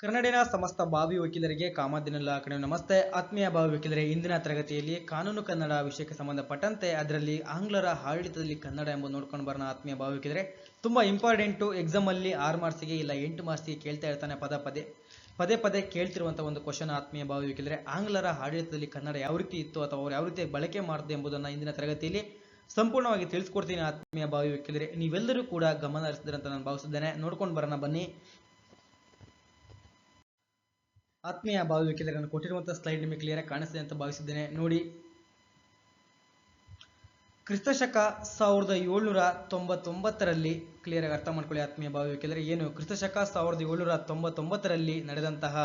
ಕನ್ನಡಿನ ಸಮಸ್ತ ಭಾವಿ ವಕೀಲರಿಗೆ ಕಾಮದಿನಲ್ಲ ಕಡೆ ನಮಸ್ತೆ, ಆತ್ಮೀಯ ಭಾವಿ ವಕೀಲರೇ. ಇಂದಿನ ತರಗತಿಯಲ್ಲಿ ಕಾನೂನು ಕನ್ನಡ ವಿಷಯಕ್ಕೆ ಸಂಬಂಧಪಟ್ಟಂತೆ ಅದರಲ್ಲಿ ಆಂಗ್ಲರ ಆಡಳಿತದಲ್ಲಿ ಕನ್ನಡ ಎಂಬುದು ನೋಡ್ಕೊಂಡು ಬರೋಣ, ಆತ್ಮೀಯ ಭಾವಿ ವಕೀಲರೇ. ತುಂಬ ಇಂಪಾರ್ಟೆಂಟು ಎಕ್ಸಾಮಲ್ಲಿ ಆರು ಮಾರ್ಕ್ಸಿಗೆ ಇಲ್ಲ, ಎಂಟು ಮಾರ್ಕ್ಸಿಗೆ ಕೇಳ್ತಾ ಇರ್ತಾನೆ ಪದ ಪದೇ ಪದೇ ಪದೇ ಕೇಳ್ತಿರುವಂಥ ಒಂದು ಕ್ವಶನ್ ಆತ್ಮೀಯ ಭಾವಿ ವಕೀಲರೇ. ಆಂಗ್ಲರ ಆಡಳಿತದಲ್ಲಿ ಕನ್ನಡ ಯಾವ ರೀತಿ ಇತ್ತು ಅಥವಾ ಅವರು ಯಾವ ರೀತಿ ಬಳಕೆ ಮಾಡಿದೆ ಎಂಬುದನ್ನು ಇಂದಿನ ತರಗತಿಯಲ್ಲಿ ಸಂಪೂರ್ಣವಾಗಿ ತಿಳಿಸ್ಕೊಡ್ತೀನಿ, ಆತ್ಮೀಯ ಭಾವಿ ವಕೀಲರೆ. ನೀವೆಲ್ಲರೂ ಕೂಡ ಗಮನ ಹರಿಸಿದ್ರೆ ಅಂತ ನಾನು ಭಾವಿಸಿದ್ದೇನೆ. ನೋಡ್ಕೊಂಡು ಬರೋಣ, ಬನ್ನಿ. ಆತ್ಮೀಯ ಭಾವಿ ಕೊಟ್ಟಿರುವಂಥ ಸ್ಲೈಡ್ ನಿಮಗೆ ಕ್ಲಿಯರ್ ಆಗಿ ಕಾಣಿಸ್ತಿದೆ ಅಂತ ಭಾವಿಸಿದ್ದೇನೆ. ನೋಡಿ. ಕ್ರಿಸ್ತಶಕ ಸಾವಿರದ ಏಳ್ನೂರ ತೊಂಬತ್ತೊಂಬತ್ತರಲ್ಲಿ ಕ್ಲಿಯರ್ ಆಗಿ ಅರ್ಥ ಮಾಡ್ಕೊಳ್ಳಿ ಆತ್ಮೀಯ ಭಾವಿ ಏನು ಏನು? ಕ್ರಿಸ್ತಶಕ ಸಾವಿರದ ಏಳ್ನೂರ ತೊಂಬತ್ತೊಂಬತ್ತರಲ್ಲಿ ನಡೆದಂತಹ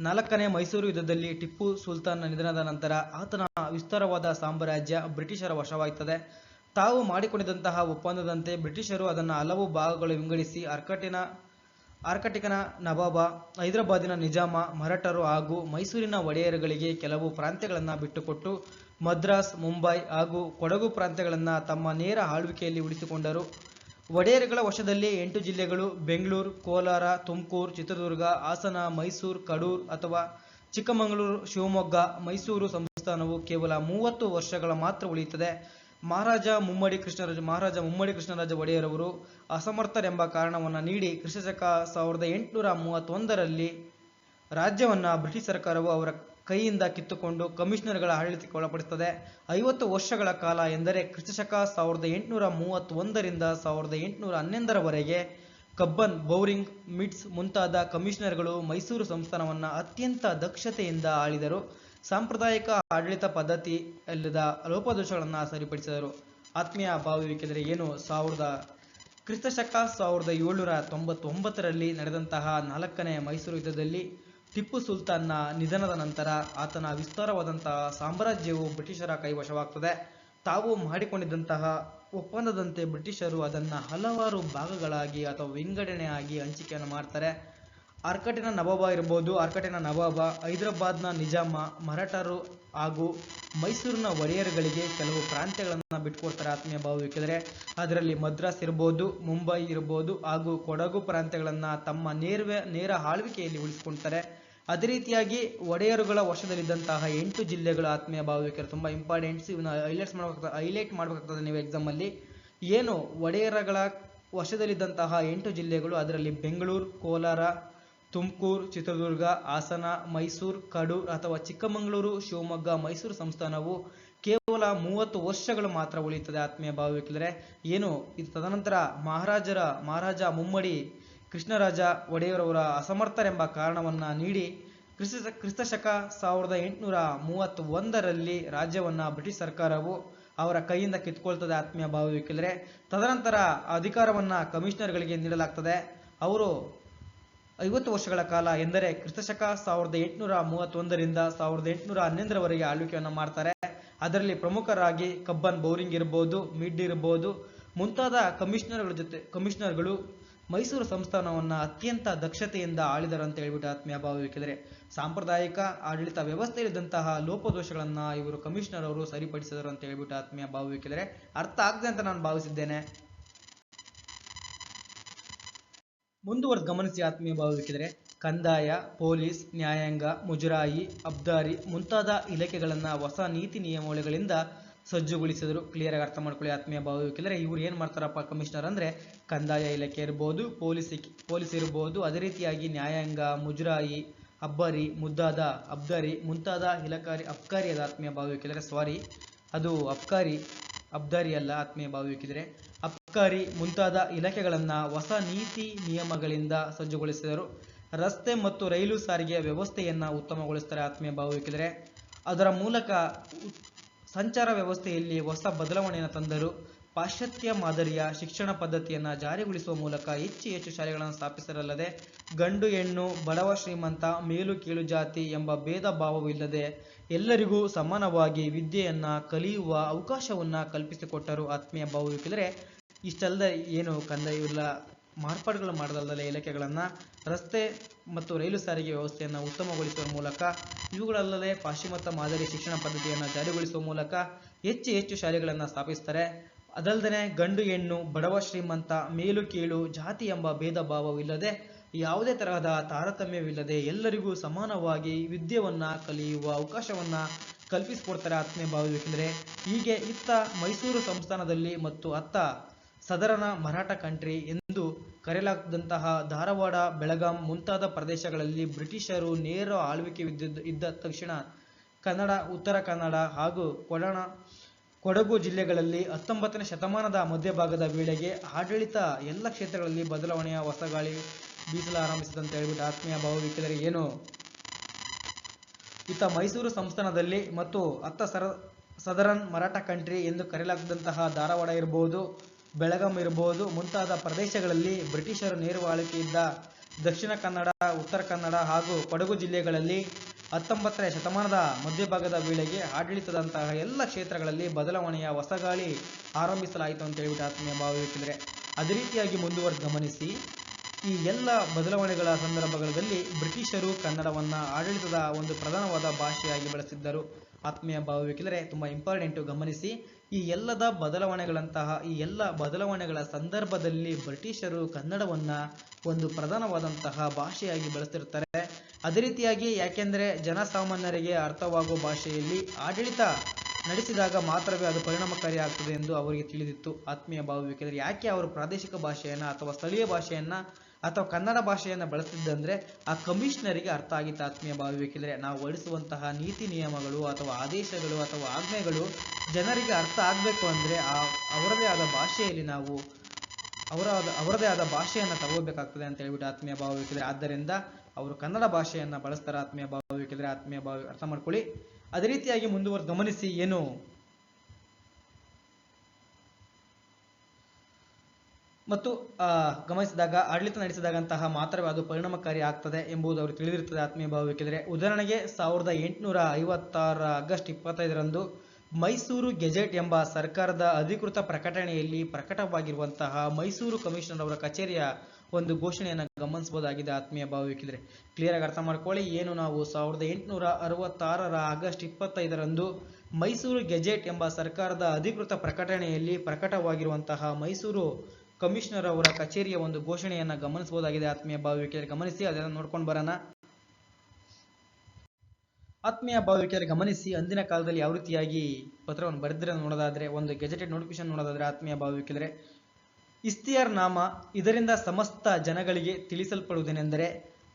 ನಾಲ್ಕನೇ ಮೈಸೂರು ಯುದ್ಧದಲ್ಲಿ ಟಿಪ್ಪು ಸುಲ್ತಾನ್ನ ನಿಧನದ ನಂತರ ಆತನ ವಿಸ್ತಾರವಾದ ಸಾಮ್ರಾಜ್ಯ ಬ್ರಿಟಿಷರ ವಶವಾಗುತ್ತದೆ ತಾವು ಮಾಡಿಕೊಂಡಿದ್ದಂತಹ ಒಪ್ಪಂದದಂತೆ ಬ್ರಿಟಿಷರು ಅದನ್ನು ಹಲವು ಭಾಗಗಳು ವಿಂಗಡಿಸಿ, ಅರ್ಕಟಿನ ಆರ್ಕಟಿಕನ ನವಾಬ ಹೈದರಾಬಾದಿನ ನಿಜಾಮ, ಮರಾಠರು ಹಾಗೂ ಮೈಸೂರಿನ ಒಡೆಯರುಗಳಿಗೆ ಕೆಲವು ಪ್ರಾಂತ್ಯಗಳನ್ನು ಬಿಟ್ಟುಕೊಟ್ಟು ಮದ್ರಾಸ್, ಮುಂಬೈ ಹಾಗೂ ಕೊಡಗು ಪ್ರಾಂತ್ಯಗಳನ್ನು ತಮ್ಮ ನೇರ ಆಳ್ವಿಕೆಯಲ್ಲಿ ಉಳಿಸಿಕೊಂಡರು. ಒಡೆಯರುಗಳ ವಶದಲ್ಲಿ ಎಂಟು ಜಿಲ್ಲೆಗಳು ಬೆಂಗಳೂರು, ಕೋಲಾರ, ತುಮಕೂರು, ಚಿತ್ರದುರ್ಗ, ಹಾಸನ, ಮೈಸೂರು, ಕಡೂರು ಅಥವಾ ಚಿಕ್ಕಮಗಳೂರು, ಶಿವಮೊಗ್ಗ, ಮೈಸೂರು ಸಂಸ್ಥಾನವು ಕೇವಲ ಮೂವತ್ತು ವರ್ಷಗಳ ಮಾತ್ರ ಉಳಿಯುತ್ತದೆ. ಮಹಾರಾಜ ಮುಮ್ಮಡಿ ಕೃಷ್ಣರಾಜ, ಮಹಾರಾಜ ಮುಮ್ಮಡಿ ಕೃಷ್ಣರಾಜ ಒಡೆಯರವರು ಅಸಮರ್ಥರೆಂಬ ಕಾರಣವನ್ನು ನೀಡಿ ಕ್ರಿಸ್ತಶಕ ಸಾವಿರದ ಎಂಟುನೂರ ಮೂವತ್ತೊಂದರಲ್ಲಿ ರಾಜ್ಯವನ್ನ ಬ್ರಿಟಿಷ್ ಸರ್ಕಾರವು ಅವರ ಕೈಯಿಂದ ಕಿತ್ತುಕೊಂಡು ಕಮಿಷನರ್ಗಳ ಆಡಳಿತಕ್ಕೆ ಒಳಪಡಿಸುತ್ತದೆ ಐವತ್ತು ವರ್ಷಗಳ ಕಾಲ ಎಂದರೆ ಕ್ರಿಸ್ತಶಕ ಸಾವಿರದ ಎಂಟುನೂರ ಮೂವತ್ತೊಂದರಿಂದ ಸಾವಿರದ ಎಂಟುನೂರ ಹನ್ನೊಂದರವರೆಗೆ ಕಬ್ಬನ್, ಬೌರಿಂಗ್, ಮಿಟ್ಸ್ ಮುಂತಾದ ಕಮಿಷನರ್ಗಳು ಮೈಸೂರು ಸಂಸ್ಥಾನವನ್ನು ಅತ್ಯಂತ ದಕ್ಷತೆಯಿಂದ ಆಳಿದರು. ಸಾಂಪ್ರದಾಯಿಕ ಆಡಳಿತ ಪದ್ಧತಿ ಅಲ್ಲದ ಲೋಪದೋಷಗಳನ್ನು ಸರಿಪಡಿಸಿದರು. ಆತ್ಮೀಯ ಭಾವಿಕೆಂದರೆ ಏನು ಸಾವಿರದ, ಕ್ರಿಸ್ತಶಕ ಸಾವಿರದ ಏಳ್ನೂರ ತೊಂಬತ್ತೊಂಬತ್ತರಲ್ಲಿ ನಡೆದಂತಹ ನಾಲ್ಕನೇ ಮೈಸೂರು ಯುದ್ಧದಲ್ಲಿ ಟಿಪ್ಪು ಸುಲ್ತಾನ್ನ ನಿಧನದ ನಂತರ ಆತನ ವಿಸ್ತಾರವಾದಂತಹ ಸಾಮ್ರಾಜ್ಯವು ಬ್ರಿಟಿಷರ ಕೈವಶವಾಗ್ತದೆ. ತಾವು ಮಾಡಿಕೊಂಡಿದ್ದಂತಹ ಒಪ್ಪಂದದಂತೆ ಬ್ರಿಟಿಷರು ಅದನ್ನು ಹಲವಾರು ಭಾಗಗಳಾಗಿ ಅಥವಾ ವಿಂಗಡಣೆಯಾಗಿ ಹಂಚಿಕೆಯನ್ನು ಮಾಡ್ತಾರೆ. ಆರ್ಕಟಿನ ನವಾಬ ಇರ್ಬೋದು ಆರ್ಕಟಿನ ನವಾಬ ಹೈದರಾಬಾದ್ನ ನಿಜಾಮ, ಮರಾಠರು ಹಾಗೂ ಮೈಸೂರಿನ ಒಡೆಯರುಗಳಿಗೆ ಕೆಲವು ಪ್ರಾಂತ್ಯಗಳನ್ನು ಬಿಟ್ಕೊಡ್ತಾರೆ ಆತ್ಮೀಯ ಭಾವ ಬೇಕಿದ್ರೆ ಅದರಲ್ಲಿ ಮದ್ರಾಸ್ ಇರ್ಬೋದು ಮುಂಬೈ ಇರ್ಬೋದು ಹಾಗೂ ಕೊಡಗು ಪ್ರಾಂತ್ಯಗಳನ್ನು ತಮ್ಮ ನೇರ್ವೆ, ನೇರ ಆಳ್ವಿಕೆಯಲ್ಲಿ ಉಳಿಸ್ಕೊಳ್ತಾರೆ. ಅದೇ ರೀತಿಯಾಗಿ ಒಡೆಯರುಗಳ ವಶದಲ್ಲಿದ್ದಂತಹ ಎಂಟು ಜಿಲ್ಲೆಗಳ ಆತ್ಮೀಯ ಭಾವವಿಕರು ತುಂಬ ಇಂಪಾರ್ಟೆಂಟ್ಸ್ ಇವನ್ನ ಹೈಲೈಟ್ಸ್ ಮಾಡಬೇಕಾಗ್ತದೆ, ಹೈಲೈಟ್ ಮಾಡಬೇಕಾಗ್ತದೆ ನೀವು ಎಕ್ಸಾಮಲ್ಲಿ ಏನು ಒಡೆಯರಗಳ ವಶದಲ್ಲಿದ್ದಂತಹ ಎಂಟು ಜಿಲ್ಲೆಗಳು, ಅದರಲ್ಲಿ ಬೆಂಗಳೂರು, ಕೋಲಾರ ತುಮಕೂರು, ಚಿತ್ರದುರ್ಗ, ಹಾಸನ, ಮೈಸೂರು, ಕಡೂರು ಅಥವಾ ಚಿಕ್ಕಮಗಳೂರು, ಶಿವಮೊಗ್ಗ, ಮೈಸೂರು ಸಂಸ್ಥಾನವು ಕೇವಲ ಮೂವತ್ತು ವರ್ಷಗಳು ಮಾತ್ರ ಉಳಿಯುತ್ತದೆ. ಆತ್ಮೀಯ ಭಾವವಿಕಿದರೆ ಏನು? ಇದು ತದನಂತರ ಮಹಾರಾಜರ, ಮಹಾರಾಜ ಮುಮ್ಮಡಿ ಕೃಷ್ಣರಾಜ ಒಡೆಯರವರ ಅಸಮರ್ಥರೆಂಬ ಕಾರಣವನ್ನ ನೀಡಿ ಕ್ರಿಸ್ತ ಶಕ ಸಾವಿರದ ಎಂಟುನೂರ ಮೂವತ್ತ್ ಒಂದರಲ್ಲಿ ರಾಜ್ಯವನ್ನ ಬ್ರಿಟಿಷ್ ಸರ್ಕಾರವು ಅವರ ಕೈಯಿಂದ ಕಿತ್ಕೊಳ್ತದೆ. ಆತ್ಮೀಯ ಭಾವವಿಕಿದರೆ ತದನಂತರ ಅಧಿಕಾರವನ್ನ ಕಮಿಷನರ್ಗಳಿಗೆ ನೀಡಲಾಗ್ತದೆ. ಅವರು ಐವತ್ತು ವರ್ಷಗಳ ಕಾಲ ಎಂದರೆ ಕ್ರಿಸ್ತಶಕ ಸಾವಿರದ ಎಂಟುನೂರ ಮೂವತ್ತೊಂದರಿಂದ ಸಾವಿರದ ಎಂಟುನೂರ ಹನ್ನೊಂದರವರೆಗೆ ಆಳ್ವಿಕೆಯನ್ನು ಮಾಡ್ತಾರೆ. ಅದರಲ್ಲಿ ಪ್ರಮುಖರಾಗಿ ಕಬ್ಬನ್ ಬೌರಿಂಗ್ ಇರ್ಬೋದು, ಮಿಡ್ ಇರ್ಬೋದು, ಮುಂತಾದ ಕಮಿಷನರ್ಗಳ ಜೊತೆ ಕಮಿಷನರ್ಗಳು ಮೈಸೂರು ಸಂಸ್ಥಾನವನ್ನು ಅತ್ಯಂತ ದಕ್ಷತೆಯಿಂದ ಆಳಿದರು ಅಂತ ಹೇಳ್ಬಿಟ್ಟು ಆತ್ಮೀಯ ಸಾಂಪ್ರದಾಯಿಕ ಆಡಳಿತ ವ್ಯವಸ್ಥೆಯಲ್ಲಿದ್ದಂತಹ ಲೋಪದೋಷಗಳನ್ನು ಇವರು ಕಮಿಷನರ್ ಅವರು ಸರಿಪಡಿಸಿದರು ಅಂತ ಹೇಳ್ಬಿಟ್ಟು ಆತ್ಮೀಯ ಭಾವವಿಕಿದರೆ ಅರ್ಥ ಆಗದೆ ಅಂತ ನಾನು ಭಾವಿಸಿದ್ದೇನೆ. ಮುಂದುವರೆದು ಗಮನಿಸಿ ಆತ್ಮೀಯ ಭಾವವಿಕಿದರೆ ಕಂದಾಯ, ಪೊಲೀಸ್, ನ್ಯಾಯಾಂಗ, ಮುಜರಾಯಿ, ಅಬ್ದಾರಿ ಮುಂತಾದ ಇಲಾಖೆಗಳನ್ನು ಹೊಸ ನೀತಿ ನಿಯಮಾವಳಿಗಳಿಂದ ಸಜ್ಜುಗೊಳಿಸಿದರು. ಕ್ಲಿಯರ್ ಆಗಿ ಅರ್ಥ ಮಾಡ್ಕೊಳ್ಳಿ ಆತ್ಮೀಯ ಭಾವವಿಕಿದರೆ ಇವ್ರು ಏನು ಮಾಡ್ತಾರಪ್ಪ ಕಮಿಷನರ್ ಅಂದರೆ, ಕಂದಾಯ ಇಲಾಖೆ ಇರ್ಬೋದು, ಪೊಲೀಸ್ ಪೊಲೀಸ್ ಇರ್ಬೋದು, ಅದೇ ರೀತಿಯಾಗಿ ನ್ಯಾಯಾಂಗ, ಮುಜರಾಯಿ, ಅಬ್ಬರಿ ಮುದ್ದಾದ ಅಬ್ದಾರಿ ಮುಂತಾದ ಇಲಾಖಾರಿ ಅಬ್ಕಾರಿ ಅದ ಆತ್ಮೀಯ ಭಾವವಿಕಿದರೆ ಸಾರಿ ಅದು ಅಬ್ಕಾರಿ, ಅಬ್ದಾರಿ ಅಲ್ಲ ಆತ್ಮೀಯ ಭಾವವಿಕಿದರೆ ಅಬ್ಕಾರಿ ಮುಂತಾದ ಇಲಾಖೆಗಳನ್ನು ಹೊಸ ನೀತಿ ನಿಯಮಗಳಿಂದ ಸಜ್ಜುಗೊಳಿಸಿದರು. ರಸ್ತೆ ಮತ್ತು ರೈಲು ಸಾರಿಗೆ ವ್ಯವಸ್ಥೆಯನ್ನು ಉತ್ತಮಗೊಳಿಸ್ತಾರೆ ಆತ್ಮೀಯ ಭಾವಿಕಿದರೆ ಅದರ ಮೂಲಕ ಸಂಚಾರ ವ್ಯವಸ್ಥೆಯಲ್ಲಿ ಹೊಸ ಬದಲಾವಣೆಯನ್ನು ತಂದರು. ಪಾಶ್ಚಾತ್ಯ ಮಾದರಿಯ ಶಿಕ್ಷಣ ಪದ್ಧತಿಯನ್ನು ಜಾರಿಗೊಳಿಸುವ ಮೂಲಕ ಹೆಚ್ಚು ಹೆಚ್ಚು ಶಾಲೆಗಳನ್ನು ಸ್ಥಾಪಿಸಿರಲ್ಲದೆ ಗಂಡು ಹೆಣ್ಣು ಬಡವ ಶ್ರೀಮಂತ ಮೇಲು ಕೀಳು ಜಾತಿ ಎಂಬ ಭೇದ ಭಾವವಿಲ್ಲದೆ ಎಲ್ಲರಿಗೂ ಸಮಾನವಾಗಿ ವಿದ್ಯೆಯನ್ನು ಕಲಿಯುವ ಅವಕಾಶವನ್ನು ಕಲ್ಪಿಸಿಕೊಟ್ಟರು ಆತ್ಮೀಯ ಭಾವವಿಕಿದರೆ ಇಷ್ಟಲ್ಲದೆ ಏನು ಕಂದಾಯ ಇಲ್ಲ, ಮಾರ್ಪಾಡುಗಳು ಮಾಡದಲ್ಲದೆ ಇಲಾಖೆಗಳನ್ನು ರಸ್ತೆ ಮತ್ತು ರೈಲು ಸಾರಿಗೆ ವ್ಯವಸ್ಥೆಯನ್ನು ಉತ್ತಮಗೊಳಿಸುವ ಮೂಲಕ, ಇವುಗಳಲ್ಲದೆ ಪಾಶ್ಚಿಮಾತ್ಯ ಮಾದರಿ ಶಿಕ್ಷಣ ಪದ್ಧತಿಯನ್ನು ಜಾರಿಗೊಳಿಸುವ ಮೂಲಕ ಹೆಚ್ಚು ಹೆಚ್ಚು ಶಾಲೆಗಳನ್ನು ಸ್ಥಾಪಿಸ್ತಾರೆ. ಅದಲ್ಲದೆ ಗಂಡು, ಹೆಣ್ಣು, ಬಡವ, ಶ್ರೀಮಂತ, ಮೇಲು, ಕೀಳು, ಜಾತಿ ಎಂಬ ಭೇದ ಭಾವವಿಲ್ಲದೆ ಯಾವುದೇ ತರಹದ ತಾರತಮ್ಯವಿಲ್ಲದೆ ಎಲ್ಲರಿಗೂ ಸಮಾನವಾಗಿ ವಿದ್ಯೆಯನ್ನು ಕಲಿಯುವ ಅವಕಾಶವನ್ನ ಕಲ್ಪಿಸಿಕೊಡ್ತಾರೆ ಆತ್ಮೀಯ ಭಾವ ಹೀಗೆ ಇತ್ತ ಮೈಸೂರು ಸಂಸ್ಥಾನದಲ್ಲಿ ಮತ್ತು ಅತ್ತ ಸದರನ ಮರಾಠ ಕಂಟ್ರಿ ಎಂದು ಕರೆಯಲಾಗದಂತಹ ಧಾರವಾಡ, ಬೆಳಗಾಂ ಮುಂತಾದ ಪ್ರದೇಶಗಳಲ್ಲಿ ಬ್ರಿಟಿಷರು ನೇರ ಆಳ್ವಿಕೆ ಇದ್ದ ತಕ್ಷಣ ಕನ್ನಡ, ಉತ್ತರ ಕನ್ನಡ ಹಾಗೂ ಕೊಡಣ, ಕೊಡಗು ಜಿಲ್ಲೆಗಳಲ್ಲಿ ಹತ್ತೊಂಬತ್ತನೇ ಶತಮಾನದ ಮಧ್ಯಭಾಗದ ವೇಳೆಗೆ ಆಡಳಿತ ಎಲ್ಲ ಕ್ಷೇತ್ರಗಳಲ್ಲಿ ಬದಲಾವಣೆಯ ಹೊಸಗಾಳಿ ಬೀಸಲಾರಂಭಿಸಿದಂತೆ ಹೇಳ್ಬಿಟ್ಟು ಆತ್ಮೀಯ ಭಾವವಿಕೆದರೆ ಏನು? ಇತ್ತ ಮೈಸೂರು ಸಂಸ್ಥಾನದಲ್ಲಿ ಮತ್ತು ಅತ್ತ ಸರ, ಸದರನ್ ಮರಾಠ ಕಂಟ್ರಿ ಎಂದು ಕರೆಯಲಾಗದಂತಹ ಧಾರವಾಡ ಇರಬಹುದು ಬೆಳಗಾಂ ಇರಬಹುದು. ಮುಂತಾದ ಪ್ರದೇಶಗಳಲ್ಲಿ ಬ್ರಿಟಿಷರು ನೇರ ಆಳ್ವಿಕೆ ಇದ್ದ ದಕ್ಷಿಣ ಕನ್ನಡ, ಉತ್ತರ ಕನ್ನಡ ಹಾಗೂ ಕೊಡಗು ಜಿಲ್ಲೆಗಳಲ್ಲಿ ಹತ್ತೊಂಬತ್ತನೇ ಶತಮಾನದ ಮಧ್ಯಭಾಗದ ವೇಳೆಗೆ ಆಡಳಿತದಂತಹ ಎಲ್ಲ ಕ್ಷೇತ್ರಗಳಲ್ಲಿ ಬದಲಾವಣೆಯ ಹೊಸಗಾಳಿ ಆರಂಭಿಸಲಾಯಿತು ಅಂತ ಹೇಳಿಬಿಟ್ಟು ಆತ್ಮೀಯ ಭಾವಿಸಿದರೆ ಅದೇ ರೀತಿಯಾಗಿ ಮುಂದುವರೆದು ಗಮನಿಸಿ, ಈ ಎಲ್ಲ ಬದಲಾವಣೆಗಳ ಸಂದರ್ಭಗಳಲ್ಲಿ ಬ್ರಿಟಿಷರು ಕನ್ನಡವನ್ನ ಆಡಳಿತದ ಒಂದು ಪ್ರಧಾನವಾದ ಭಾಷೆಯಾಗಿ ಬಳಸಿದ್ದರು. ಆತ್ಮೀಯ ಭಾವವಿಕ್ಕಿದರೆ ತುಂಬಾ ಇಂಪಾರ್ಟೆಂಟು ಗಮನಿಸಿ, ಈ ಎಲ್ಲದ ಬದಲಾವಣೆಗಳಂತಹ, ಈ ಎಲ್ಲ ಬದಲಾವಣೆಗಳ ಸಂದರ್ಭದಲ್ಲಿ ಬ್ರಿಟಿಷರು ಕನ್ನಡವನ್ನ ಒಂದು ಪ್ರಧಾನವಾದಂತಹ ಭಾಷೆಯಾಗಿ ಬಳಸ್ತಿರ್ತಾರೆ. ಅದೇ ರೀತಿಯಾಗಿ ಯಾಕೆಂದ್ರೆ, ಜನಸಾಮಾನ್ಯರಿಗೆ ಅರ್ಥವಾಗುವ ಭಾಷೆಯಲ್ಲಿ ಆಡಳಿತ ನಡೆಸಿದಾಗ ಮಾತ್ರವೇ ಅದು ಪರಿಣಾಮಕಾರಿ ಆಗ್ತದೆ ಎಂದು ಅವರಿಗೆ ತಿಳಿದಿತ್ತು. ಆತ್ಮೀಯ ಭಾವವಿಕೆಂದರೆ ಯಾಕೆ ಅವರು ಪ್ರಾದೇಶಿಕ ಭಾಷೆಯನ್ನು ಅಥವಾ ಸ್ಥಳೀಯ ಭಾಷೆಯನ್ನ ಅಥವಾ ಕನ್ನಡ ಭಾಷೆಯನ್ನು ಬಳಸ್ತಿದ್ದಂದ್ರೆ ಆ ಕಮಿಷನರಿಗೆ ಅರ್ಥ ಆಗಿತ್ತು ಆತ್ಮೀಯ ಭಾವವಿಕೆಂದರೆ ನಾವು ಹೊರಡಿಸುವಂತಹ ನೀತಿ ನಿಯಮಗಳು ಅಥವಾ ಆದೇಶಗಳು ಅಥವಾ ಆಜ್ಞೆಗಳು ಜನರಿಗೆ ಅರ್ಥ ಆಗಬೇಕು ಅಂದರೆ ಆ ಅವರದೇ ಆದ ಭಾಷೆಯಲ್ಲಿ ನಾವು ಅವರ ಅವರದೇ ಆದ ಭಾಷೆಯನ್ನು ತಗೋಬೇಕಾಗ್ತದೆ ಅಂತ ಹೇಳ್ಬಿಟ್ಟು ಆತ್ಮೀಯ ಭಾವವಿಕೆಂದರೆ ಆದ್ದರಿಂದ ಅವರು ಕನ್ನಡ ಭಾಷೆಯನ್ನು ಬಳಸ್ತಾರೆ ಆತ್ಮೀಯ ಭಾವವಿಕೆಂದರೆ ಆತ್ಮೀಯ ಭಾವ ಅರ್ಥ ಮಾಡ್ಕೊಳ್ಳಿ. ಅದೇ ರೀತಿಯಾಗಿ ಮುಂದುವರೆದು ಗಮನಿಸಿ ಏನು? ಮತ್ತು ಗಮನಿಸಿದಾಗ, ಆಡಳಿತ ನಡೆಸಿದಾಗಂತಹ ಮಾತ್ರವೇ ಅದು ಪರಿಣಾಮಕಾರಿ ಆಗ್ತದೆ ಎಂಬುದು ಅವರು ತಿಳಿದಿರುತ್ತದೆ ಆತ್ಮೀಯ ಭಾವವಿಕಿದ್ರೆ ಉದಾಹರಣೆಗೆ ಸಾವಿರದ ಎಂಟುನೂರ ಐವತ್ತಾರ ಆಗಸ್ಟ್ ಇಪ್ಪತ್ತೈದರಂದು ಮೈಸೂರು ಗೆಜೆಟ್ ಎಂಬ ಸರ್ಕಾರದ ಅಧಿಕೃತ ಪ್ರಕಟಣೆಯಲ್ಲಿ ಪ್ರಕಟವಾಗಿರುವಂತಹ ಮೈಸೂರು ಕಮಿಷನರ್ ಅವರ ಕಚೇರಿಯ ಒಂದು ಘೋಷಣೆಯನ್ನು ಗಮನಿಸಬಹುದಾಗಿದೆ ಆತ್ಮೀಯ ಭಾವವಿಕಿದ್ರೆ ಕ್ಲಿಯರ್ ಆಗಿ ಅರ್ಥ ಮಾಡ್ಕೊಳ್ಳಿ, ಏನು ನಾವು ಸಾವಿರದ ಎಂಟುನೂರ ಅರವತ್ತಾರರ ಆಗಸ್ಟ್ ಇಪ್ಪತ್ತೈದರಂದು ಮೈಸೂರು ಗೆಜೆಟ್ ಎಂಬ ಸರ್ಕಾರದ ಅಧಿಕೃತ ಪ್ರಕಟಣೆಯಲ್ಲಿ ಪ್ರಕಟವಾಗಿರುವಂತಹ ಮೈಸೂರು ಕಮಿಷನರ್ ಅವರ ಕಚೇರಿಯ ಒಂದು ಘೋಷಣೆಯನ್ನು ಗಮನಿಸಬಹುದಾಗಿದೆ ಆತ್ಮೀಯ ಭಾವವಿಕೆಯರು ಗಮನಿಸಿ ಅದನ್ನ ನೋಡ್ಕೊಂಡು ಬರೋಣ. ಆತ್ಮೀಯ ಭಾವವಿಕೆಯರು ಗಮನಿಸಿ, ಅಂದಿನ ಕಾಲದಲ್ಲಿ ಯಾವ ರೀತಿಯಾಗಿ ಪತ್ರವನ್ನು ಬರೆದ್ರೆ ನೋಡೋದಾದ್ರೆ, ಒಂದು ಗೆಜೆಟೆಡ್ ನೋಟಿಫಿಕೇಶನ್ ನೋಡೋದಾದ್ರೆ ಆತ್ಮೀಯ ಭಾವವಿಕೆದರೆ ಇಸ್ತಿಯಾರ್ ನಾಮ ಇದರಿಂದ ಸಮಸ್ತ ಜನಗಳಿಗೆ ತಿಳಿಸಲ್ಪಡುವುದೇನೆಂದರೆ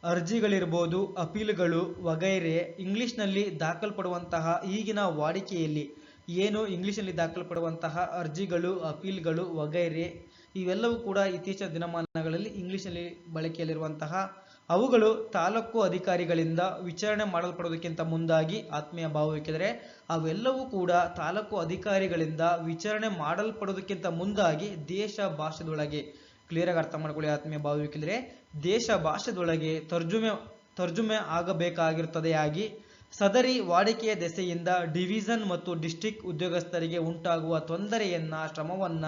ಅರ್ಜಿಗಳಿರ್ಬೋದು, ಅಪೀಲುಗಳು ವಗೈರೆ ಇಂಗ್ಲಿಷ್ನಲ್ಲಿ ದಾಖಲ್ಪಡುವಂತಹ ಈಗಿನ ವಾಡಿಕೆಯಲ್ಲಿ ಏನು ಇಂಗ್ಲಿಷ್ನಲ್ಲಿ ದಾಖಲ್ಪಡುವಂತಹ ಅರ್ಜಿಗಳು, ಅಪೀಲ್ಗಳು ವಗೈರೆ ಇವೆಲ್ಲವೂ ಕೂಡ ಇತ್ತೀಚಿನ ದಿನಮಾನಗಳಲ್ಲಿ ಇಂಗ್ಲಿಷ್ನಲ್ಲಿ ಬಳಕೆಯಲ್ಲಿರುವಂತಹ ಅವುಗಳು ತಾಲೂಕು ಅಧಿಕಾರಿಗಳಿಂದ ವಿಚಾರಣೆ ಮಾಡಲ್ಪಡುವುದಕ್ಕಿಂತ ಮುಂದಾಗಿ ಆತ್ಮೀಯ ಭಾವವಿಕ್ಕಿದರೆ ಅವೆಲ್ಲವೂ ಕೂಡ ತಾಲೂಕು ಅಧಿಕಾರಿಗಳಿಂದ ವಿಚಾರಣೆ ಮಾಡಲ್ಪಡುವುದಕ್ಕಿಂತ ಮುಂದಾಗಿ ದೇಶ ಭಾಷೆದೊಳಗೆ. ಕ್ಲಿಯರ್ ಆಗಿ ಅರ್ಥ ಮಾಡ್ಕೊಳ್ಳಿ ಆತ್ಮೀಯ ಭಾವವಿಕ್ಕಿದರೆ, ದೇಶ ಭಾಷೆದೊಳಗೆ ತರ್ಜುಮೆ ತರ್ಜುಮೆ ಆಗಬೇಕಾಗಿರುತ್ತದೆಯಾಗಿ ಸದರಿ ವಾಡಿಕೆಯ ದೆಸೆಯಿಂದ ಡಿವಿಷನ್ ಮತ್ತು ಡಿಸ್ಟ್ರಿಕ್ಟ್ ಉದ್ಯೋಗಸ್ಥರಿಗೆ ಉಂಟಾಗುವ ತೊಂದರೆಯನ್ನ, ಶ್ರಮವನ್ನ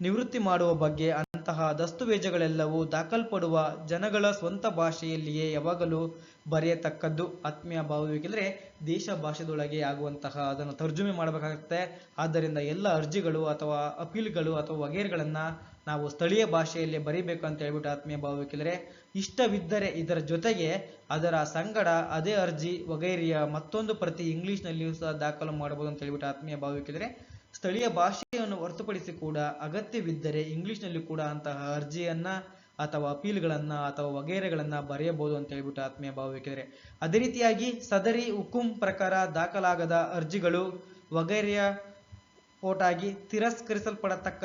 ನಿವೃತ್ತಿ ಮಾಡುವ ಬಗ್ಗೆ ಅಂತಹ ದಸ್ತಾವೇಜುಗಳೆಲ್ಲವೂ ದಾಖಲ್ಪಡುವ ಜನಗಳ ಸ್ವಂತ ಭಾಷೆಯಲ್ಲಿಯೇ ಯಾವಾಗಲೂ ಬರೆಯತಕ್ಕದ್ದು ಆತ್ಮೀಯ ಭಾವವಿಕೆಂದರೆ ದೇಶ ಭಾಷೆದೊಳಗೆ ಆಗುವಂತಹ ಅದನ್ನು ತರ್ಜುಮೆ ಮಾಡಬೇಕಾಗುತ್ತೆ. ಆದ್ದರಿಂದ ಎಲ್ಲ ಅರ್ಜಿಗಳು ಅಥವಾ ಅಪೀಲ್ಗಳು ಅಥವಾ ವಗೇರ್ಗಳನ್ನು ನಾವು ಸ್ಥಳೀಯ ಭಾಷೆಯಲ್ಲಿ ಬರೀಬೇಕು ಅಂತ ಹೇಳ್ಬಿಟ್ಟು ಆತ್ಮೀಯ ಭಾವವಿಕೆಂದರೆ ಇಷ್ಟವಿದ್ದರೆ ಇದರ ಜೊತೆಗೆ ಅದರ ಸಂಗಡ ಅದೇ ಅರ್ಜಿ, ವಗೈರಿಯ ಮತ್ತೊಂದು ಪ್ರತಿ ಇಂಗ್ಲಿಷ್ನಲ್ಲಿಯೂ ಸಹ ದಾಖಲು ಮಾಡಬಹುದು ಅಂತ ಹೇಳ್ಬಿಟ್ಟು ಆತ್ಮೀಯ ಭಾವವಿಕೆಂದರೆ ಸ್ಥಳೀಯ ಭಾಷೆಯನ್ನು ಹೊರತುಪಡಿಸಿ ಕೂಡ ಅಗತ್ಯವಿದ್ದರೆ ಇಂಗ್ಲಿಷ್ನಲ್ಲಿ ಕೂಡ ಅಂತಹ ಅರ್ಜಿಯನ್ನ ಅಥವಾ ಅಪೀಲ್ಗಳನ್ನ ಅಥವಾ ವಗೈರೆಗಳನ್ನ ಬರೆಯಬಹುದು ಅಂತ ಹೇಳ್ಬಿಟ್ಟು ಆತ್ಮೀಯ ಭಾವವಿಕೆಂದರೆ ಅದೇ ರೀತಿಯಾಗಿ ಸದರಿ ಹುಕುಂ ಪ್ರಕಾರ ದಾಖಲಾಗದ ಅರ್ಜಿಗಳು ವಗೈರೆಯ ಓಟಾಗಿ ತಿರಸ್ಕರಿಸಲ್ಪಡತಕ್ಕ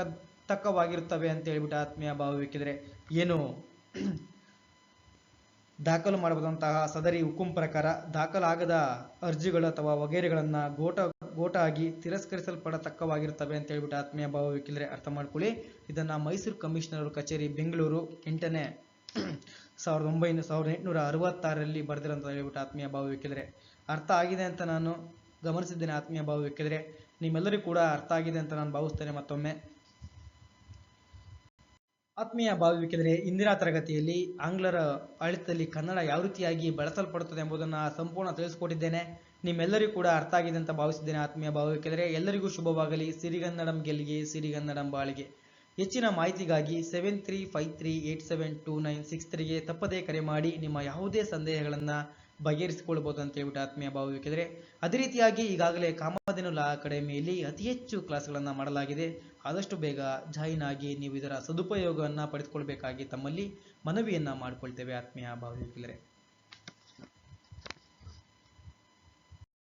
ತಕ್ಕವಾಗಿರುತ್ತವೆ ಅಂತ ಹೇಳ್ಬಿಟ್ಟು ಆತ್ಮೀಯ ಭಾವಕ್ಕೆ ಏನು ದಾಖಲು ಮಾಡಬಹುದಂತಹ ಸದರಿ ಹುಕುಂ ಪ್ರಕಾರ ದಾಖಲಾಗದ ಅರ್ಜಿಗಳು ಅಥವಾ ವಗೈರೆಗಳನ್ನ ಗೋಟ ಗೋಟಾಗಿ ತಿರಸ್ಕರಿಸಲ್ಪಡತಕ್ಕವಾಗಿರುತ್ತವೆ ಅಂತ ಹೇಳ್ಬಿಟ್ಟು ಆತ್ಮೀಯ ಭಾವ ವಕೀಲರೇ ಅರ್ಥ ಮಾಡ್ಕೊಳ್ಳಿ. ಇದನ್ನ ಮೈಸೂರು ಕಮಿಷನರ್ ಕಚೇರಿ ಬೆಂಗಳೂರು ಎಂಟನೇ ಸಾವಿರದ ಒಂಬೈನೂರ, ಸಾವಿರದ ಎಂಟುನೂರ ಅರವತ್ತಾರರಲ್ಲಿ ಬರೆದಿರಂತ ಹೇಳ್ಬಿಟ್ಟು ಆತ್ಮೀಯ ಭಾವ ವಕೀಲರೇ ಅರ್ಥ ಆಗಿದೆ ಅಂತ ನಾನು ಗಮನಿಸಿದ್ದೇನೆ ಆತ್ಮೀಯ ಭಾವ ವಕೀಲರೇ ನಿಮ್ಮೆಲ್ಲರಿಗೂ ಕೂಡ ಅರ್ಥ ಆಗಿದೆ ಅಂತ ನಾನು ಭಾವಿಸ್ತೇನೆ ಮತ್ತೊಮ್ಮೆ. ಆತ್ಮೀಯ ಭಾವಿಕೆಂದರೆ ಇಂದಿನ ತರಗತಿಯಲ್ಲಿ ಆಂಗ್ಲರ ಆಳಿತದಲ್ಲಿ ಕನ್ನಡ ಯಾವ ರೀತಿಯಾಗಿ ಬಳಸಲ್ಪಡುತ್ತದೆ ಎಂಬುದನ್ನು ಸಂಪೂರ್ಣ ತಿಳಿಸಿಕೊಟ್ಟಿದ್ದೇನೆ. ನಿಮ್ಮೆಲ್ಲರಿಗೂ ಕೂಡ ಅರ್ಥ ಆಗಿದೆ ಅಂತ ಭಾವಿಸಿದ್ದೇನೆ ಆತ್ಮೀಯ ಭಾವವಿಕೆಂದರೆ ಎಲ್ಲರಿಗೂ ಶುಭವಾಗಲಿ. ಸಿರಿಗನ್ನಡಂ ಗೆಲ್ಲಿಗೆ, ಸಿರಿಗನ್ನಡಂ ಬಾಳಿಗೆ. ಹೆಚ್ಚಿನ ಮಾಹಿತಿಗಾಗಿ seven three five three eight seven two nine six ತ್ರೀಗೆ ತಪ್ಪದೇ ಕರೆ ಮಾಡಿ ನಿಮ್ಮ ಯಾವುದೇ ಸಂದೇಹಗಳನ್ನು ಬಗೆಹರಿಸಿಕೊಳ್ಬೋದು ಅಂತ ಹೇಳ್ಬಿಟ್ಟು ಆತ್ಮೀಯ ಭಾವವಿಕಿದ್ರೆ ಅದೇ ರೀತಿಯಾಗಿ ಈಗಾಗಲೇ ಕಾಮಧೇನು ಲಾ ಅಕಾಡೆಮಿಯಲ್ಲಿ ಅತಿ ಹೆಚ್ಚು ಕ್ಲಾಸ್ಗಳನ್ನು ಮಾಡಲಾಗಿದೆ. ಆದಷ್ಟು ಬೇಗ ಜಾಯಿನ್ ಆಗಿ ನೀವು ಇದರ ಸದುಪಯೋಗವನ್ನು ಪಡೆದುಕೊಳ್ಬೇಕಾಗಿ ತಮ್ಮಲ್ಲಿ ಮನವಿಯನ್ನು ಮಾಡಿಕೊಳ್ತೇವೆ ಆತ್ಮೀಯ ಭಾವವಿಕಿದ್ರೆ